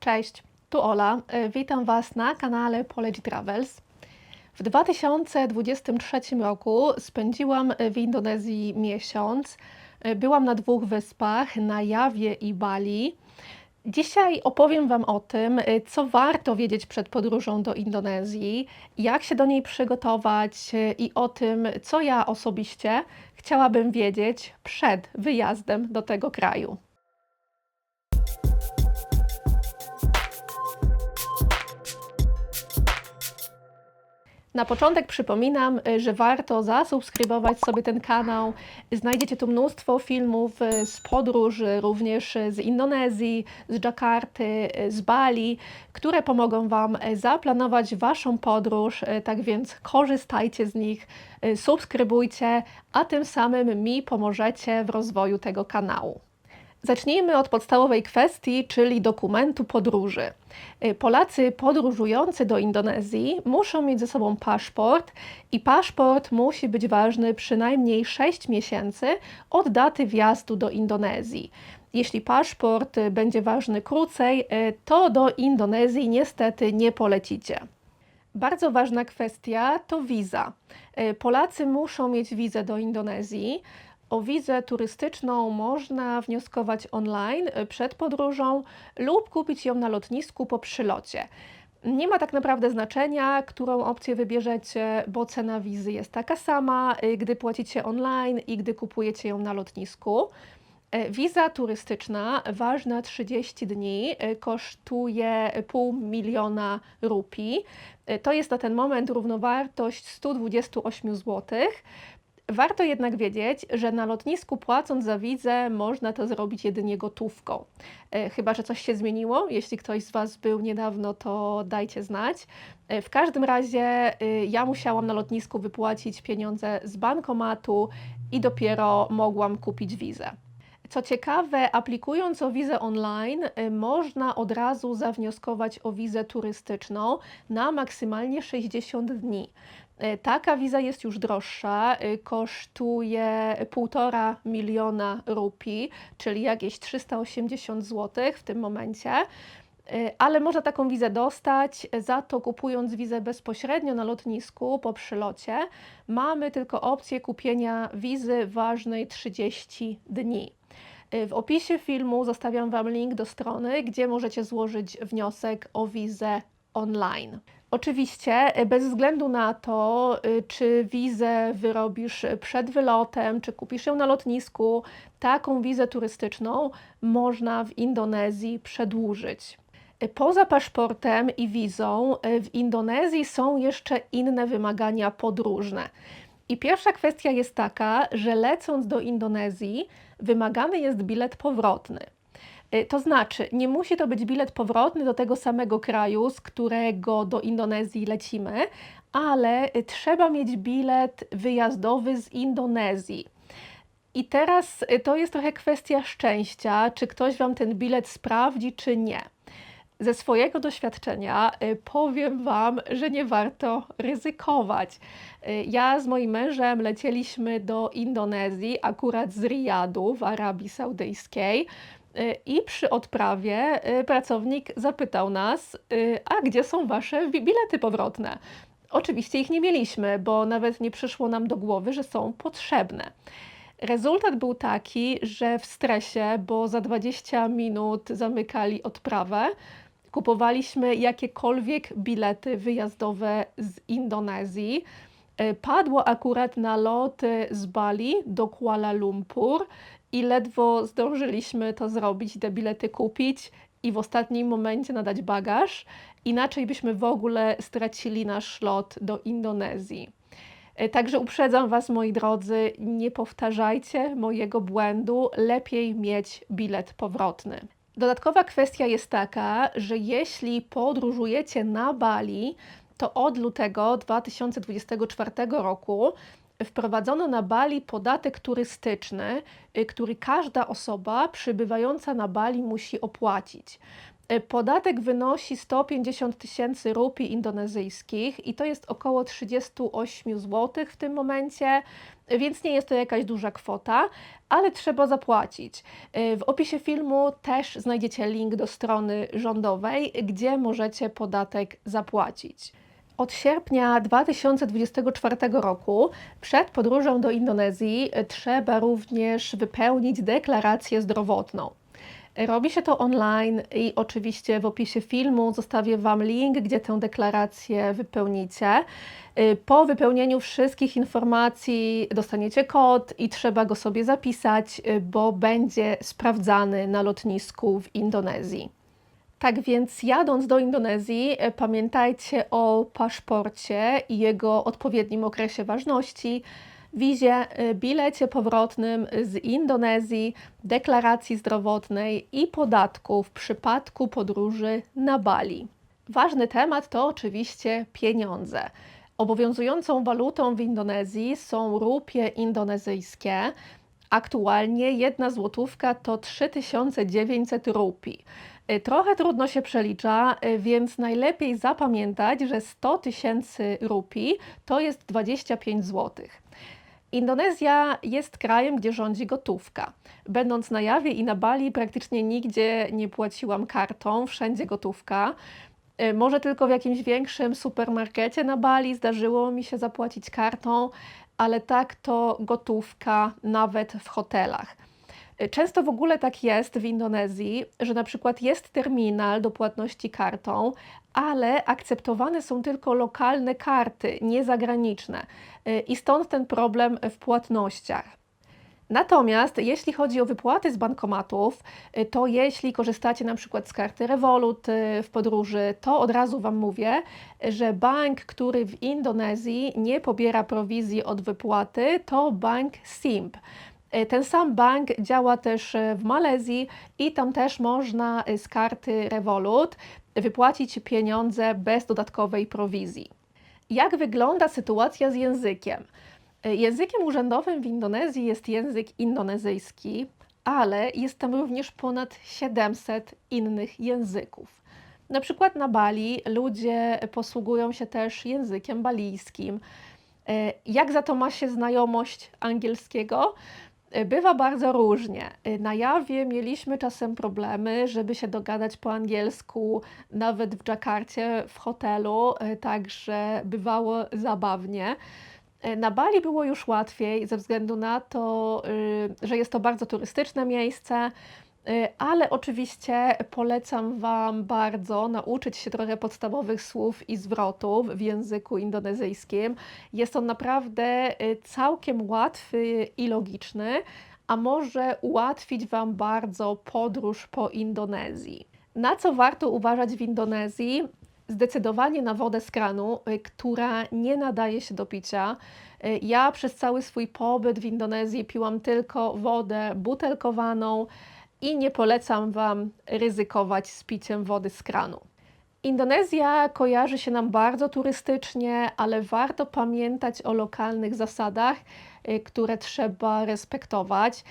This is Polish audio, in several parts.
Cześć, tu Ola. E, Witam Was na kanale Poleć Travels. W 2023 roku spędziłam w Indonezji miesiąc. E, Byłam na dwóch wyspach, na Jawie i Bali. Dzisiaj opowiem Wam o tym, e, co warto wiedzieć przed podróżą do Indonezji, jak się do niej przygotować e, i o tym, co ja osobiście chciałabym wiedzieć przed wyjazdem do tego kraju. Na początek przypominam, y, że warto zasubskrybować sobie ten kanał. Znajdziecie tu mnóstwo filmów y, z podróży, również z Indonezji, z Dżakarty, y, z Bali, które pomogą Wam zaplanować Waszą podróż. Tak więc korzystajcie z nich, subskrybujcie, a tym samym mi pomożecie w rozwoju tego kanału. Zacznijmy od podstawowej kwestii, czyli dokumentu podróży. Y, Polacy podróżujący do Indonezji muszą mieć ze sobą paszport i paszport musi być ważny przynajmniej 6 miesięcy od daty wjazdu do Indonezji. Jeśli paszport y, będzie ważny krócej, y, to do Indonezji niestety nie polecicie. Bardzo ważna kwestia to wiza. Polacy muszą mieć wizę do Indonezji. O wizę turystyczną można wnioskować online y, przed podróżą lub kupić ją na lotnisku po przylocie. Nie ma tak naprawdę znaczenia, którą opcję wybierzecie, bo cena wizy jest taka sama, y, gdy płacicie online i gdy kupujecie ją na lotnisku. Y, wiza turystyczna ważna 30 dni kosztuje pół miliona rupii. To jest na ten moment równowartość 128 zł. Warto jednak wiedzieć, że na lotnisku płacąc za wizę można to zrobić jedynie gotówką. E, chyba, że coś się zmieniło. Jeśli ktoś z Was był niedawno, to dajcie znać. E, w każdym razie e, ja musiałam na lotnisku wypłacić pieniądze z bankomatu i dopiero mogłam kupić wizę. Co ciekawe, aplikując o wizę online, można od razu zawnioskować o wizę turystyczną na maksymalnie 60 dni. E, taka wiza jest już droższa, e, kosztuje 1,5 miliona rupii, czyli jakieś 380 zł w tym momencie. E, ale można taką wizę dostać, za to kupując wizę bezpośrednio na lotnisku po przylocie, mamy tylko opcję kupienia wizy ważnej 30 dni. W opisie filmu zostawiam Wam link do strony, gdzie możecie złożyć wniosek o wizę online. Oczywiście, e, bez względu na to, e, czy wizę wyrobisz przed wylotem, czy kupisz ją na lotnisku, taką wizę turystyczną można w Indonezji przedłużyć. E, poza paszportem i wizą, w Indonezji są jeszcze inne wymagania podróżne. I pierwsza kwestia jest taka, że lecąc do Indonezji, wymagany jest bilet powrotny. Y, to znaczy, nie musi to być bilet powrotny do tego samego kraju, z którego do Indonezji lecimy, ale y, trzeba mieć bilet wyjazdowy z Indonezji. I teraz y, to jest trochę kwestia szczęścia, czy ktoś Wam ten bilet sprawdzi, czy nie. Ze swojego doświadczenia powiem Wam, że nie warto ryzykować. Ja z moim mężem lecieliśmy do Indonezji, akurat z Riyadu w Arabii Saudyjskiej. I przy odprawie y, pracownik zapytał nas, y, a gdzie są wasze bilety powrotne? Oczywiście ich nie mieliśmy, bo nawet nie przyszło nam do głowy, że są potrzebne. Rezultat był taki, że w stresie, bo za 20 minut zamykali odprawę, kupowaliśmy jakiekolwiek bilety wyjazdowe z Indonezji. Y, padło akurat na lot z Bali do Kuala Lumpur i ledwo zdążyliśmy to zrobić, te bilety kupić i w ostatnim momencie nadać bagaż. Inaczej byśmy w ogóle stracili nasz lot do Indonezji. E, także uprzedzam Was, moi drodzy, nie powtarzajcie mojego błędu, lepiej mieć bilet powrotny. Dodatkowa kwestia jest taka, że jeśli podróżujecie na Bali, to od lutego 2024 roku wprowadzono na Bali podatek turystyczny, y, który każda osoba przybywająca na Bali musi opłacić. Y, Podatek wynosi 150 tysięcy rupii indonezyjskich i to jest około 38 zł w tym momencie, więc nie jest to jakaś duża kwota, ale trzeba zapłacić. Y, W opisie filmu też znajdziecie link do strony rządowej, gdzie możecie podatek zapłacić. Od sierpnia 2024 roku przed podróżą do Indonezji y, trzeba również wypełnić deklarację zdrowotną. Robi się to online i oczywiście w opisie filmu zostawię Wam link, gdzie tę deklarację wypełnicie. Y, Po wypełnieniu wszystkich informacji dostaniecie kod i trzeba go sobie zapisać, y, bo będzie sprawdzany na lotnisku w Indonezji. Tak więc jadąc do Indonezji, e, pamiętajcie o paszporcie i jego odpowiednim okresie ważności, wizie, e, bilecie powrotnym z Indonezji, deklaracji zdrowotnej i podatku w przypadku podróży na Bali. Ważny temat to oczywiście pieniądze. Obowiązującą walutą w Indonezji są rupie indonezyjskie. Aktualnie jedna złotówka to 3900 rupii. Y, Trochę trudno się przelicza, y, więc najlepiej zapamiętać, że 100 tysięcy rupii to jest 25 zł. Indonezja jest krajem, gdzie rządzi gotówka. Będąc na Jawie i na Bali, praktycznie nigdzie nie płaciłam kartą, wszędzie gotówka. Y, Może tylko w jakimś większym supermarkecie na Bali zdarzyło mi się zapłacić kartą, ale tak to gotówka nawet w hotelach. Y, Często w ogóle tak jest w Indonezji, że na przykład jest terminal do płatności kartą, ale akceptowane są tylko lokalne karty, nie zagraniczne. Y, I stąd ten problem w płatnościach. Natomiast jeśli chodzi o wypłaty z bankomatów, y, to jeśli korzystacie na przykład z karty Revolut y, w podróży, to od razu Wam mówię, że bank, który w Indonezji nie pobiera prowizji od wypłaty, to bank SIMP. Y, Ten sam bank działa też w Malezji i tam też można z karty Revolut wypłacić pieniądze bez dodatkowej prowizji. Jak wygląda sytuacja z językiem? Y, Językiem urzędowym w Indonezji jest język indonezyjski, ale jest tam również ponad 700 innych języków. Na przykład na Bali ludzie posługują się też językiem balijskim. Y, Jak za to ma się znajomość angielskiego? Y, Bywa bardzo różnie. Na Jawie mieliśmy czasem problemy, żeby się dogadać po angielsku, nawet w Dżakarcie, w hotelu, także bywało zabawnie. Y, Na Bali było już łatwiej ze względu na to, y, że jest to bardzo turystyczne miejsce, y, ale oczywiście polecam Wam bardzo nauczyć się trochę podstawowych słów i zwrotów w języku indonezyjskim. Jest on naprawdę y, całkiem łatwy i logiczny, a może ułatwić Wam bardzo podróż po Indonezji. Na co warto uważać w Indonezji? Zdecydowanie na wodę z kranu, y, która nie nadaje się do picia. Y, Ja przez cały swój pobyt w Indonezji piłam tylko wodę butelkowaną i nie polecam Wam ryzykować z piciem wody z kranu. Indonezja kojarzy się nam bardzo turystycznie, ale warto pamiętać o lokalnych zasadach, y, które trzeba respektować.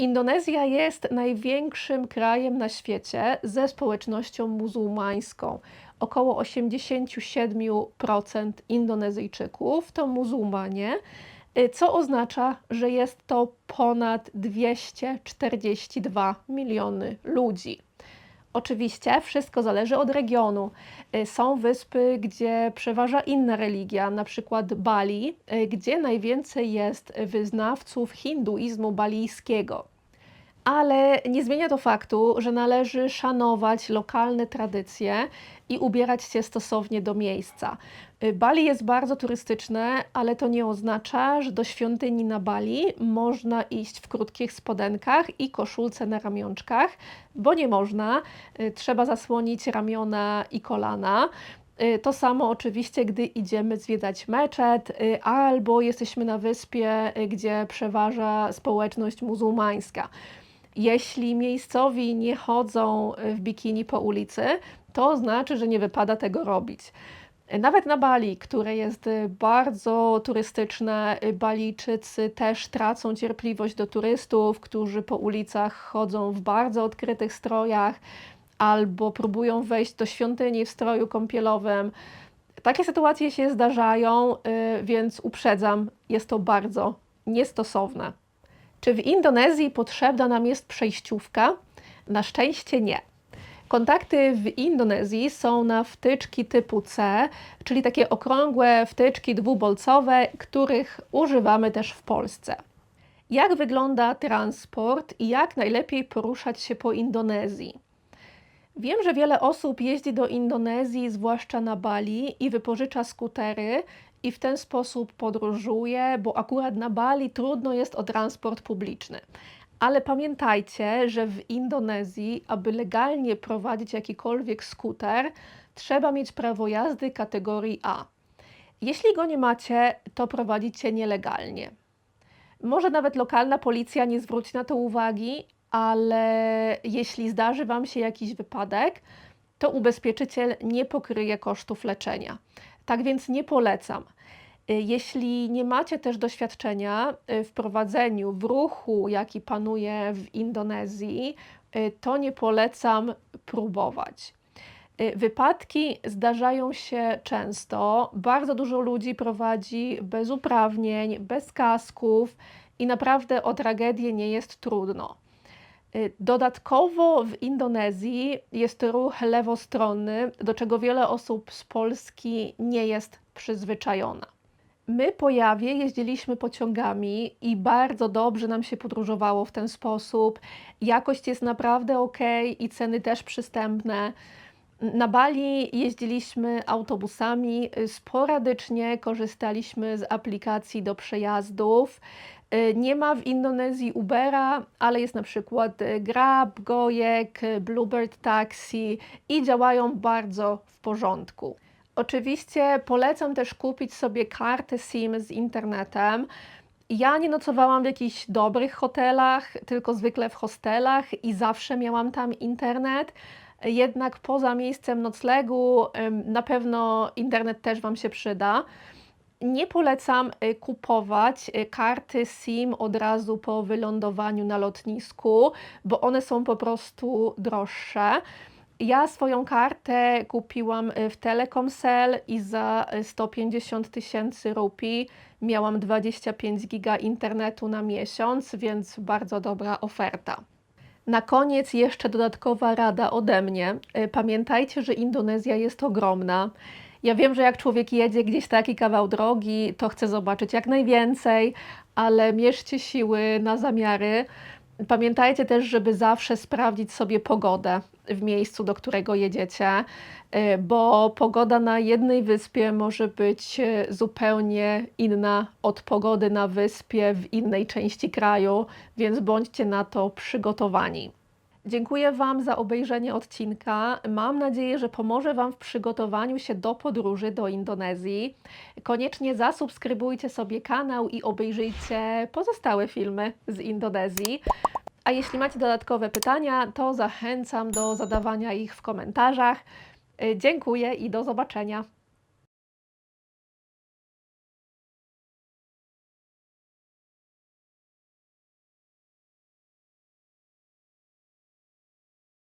Indonezja jest największym krajem na świecie ze społecznością muzułmańską. Około 87% Indonezyjczyków to muzułmanie, y, co oznacza, że jest to ponad 242 miliony ludzi. Oczywiście wszystko zależy od regionu. Y, Są wyspy, gdzie przeważa inna religia, na przykład Bali, y, gdzie najwięcej jest wyznawców hinduizmu balijskiego. Ale nie zmienia to faktu, że należy szanować lokalne tradycje i ubierać się stosownie do miejsca. Y, Bali jest bardzo turystyczne, ale to nie oznacza, że do świątyni na Bali można iść w krótkich spodenkach i koszulce na ramionczkach, bo nie można. Y, Trzeba zasłonić ramiona i kolana. Y, To samo oczywiście, gdy idziemy zwiedzać meczet, albo jesteśmy na wyspie, gdzie przeważa społeczność muzułmańska. Jeśli miejscowi nie chodzą y, w bikini po ulicy, to znaczy, że nie wypada tego robić. Nawet na Bali, które jest y, bardzo turystyczne, y, Balijczycy też tracą cierpliwość do turystów, którzy po ulicach chodzą w bardzo odkrytych strojach, albo próbują wejść do świątyni w stroju kąpielowym. Takie sytuacje się zdarzają, więc uprzedzam, jest to bardzo niestosowne. Czy w Indonezji potrzebna nam jest przejściówka? Na szczęście nie. Kontakty w Indonezji są na wtyczki typu C, czyli takie okrągłe wtyczki dwubolcowe, których używamy też w Polsce. Jak wygląda transport i jak najlepiej poruszać się po Indonezji? Wiem, że wiele osób jeździ do Indonezji, zwłaszcza na Bali, i wypożycza skutery i w ten sposób podróżuje, bo akurat na Bali trudno jest o transport publiczny. Ale pamiętajcie, że w Indonezji, aby legalnie prowadzić jakikolwiek skuter, trzeba mieć prawo jazdy kategorii A. Jeśli go nie macie, to prowadzicie nielegalnie. Może nawet lokalna policja nie zwróci na to uwagi, ale jeśli zdarzy Wam się jakiś wypadek, to ubezpieczyciel nie pokryje kosztów leczenia. Tak więc nie polecam. Y, Jeśli nie macie też doświadczenia y, w prowadzeniu, w ruchu, jaki panuje w Indonezji, y, to nie polecam próbować. Wypadki zdarzają się często. Bardzo dużo ludzi prowadzi bez uprawnień, bez kasków i naprawdę o tragedię nie jest trudno. Y, Dodatkowo w Indonezji jest ruch lewostronny, do czego wiele osób z Polski nie jest przyzwyczajona. My po Jawie jeździliśmy pociągami i bardzo dobrze nam się podróżowało w ten sposób. Jakość jest naprawdę ok i ceny też przystępne. Na Bali jeździliśmy autobusami, y, sporadycznie korzystaliśmy z aplikacji do przejazdów. Y, Nie ma w Indonezji Ubera, ale jest na przykład y, Grab, Gojek, Bluebird Taxi i działają bardzo w porządku. Oczywiście polecam też kupić sobie kartę SIM z internetem. Ja nie nocowałam w jakichś dobrych hotelach, tylko zwykle w hostelach i zawsze miałam tam internet. Jednak poza miejscem noclegu na pewno internet też Wam się przyda. Nie polecam y, kupować y, karty SIM od razu po wylądowaniu na lotnisku, bo one są po prostu droższe. Ja swoją kartę kupiłam y, w Telekomsel i za y, 150 tysięcy rupii miałam 25 giga internetu na miesiąc, więc bardzo dobra oferta. Na koniec jeszcze dodatkowa rada ode mnie. Pamiętajcie, że Indonezja jest ogromna. Ja wiem, że jak człowiek jedzie gdzieś taki kawał drogi, to chce zobaczyć jak najwięcej, ale mierzcie siły na zamiary. Pamiętajcie też, żeby zawsze sprawdzić sobie pogodę w miejscu, do którego jedziecie, y, bo pogoda na jednej wyspie może być y, zupełnie inna od pogody na wyspie w innej części kraju, więc bądźcie na to przygotowani. Dziękuję Wam za obejrzenie odcinka. Mam nadzieję, że pomoże Wam w przygotowaniu się do podróży do Indonezji. Koniecznie zasubskrybujcie sobie kanał i obejrzyjcie pozostałe filmy z Indonezji. A jeśli macie dodatkowe pytania, to zachęcam do zadawania ich w komentarzach. Dziękuję i do zobaczenia.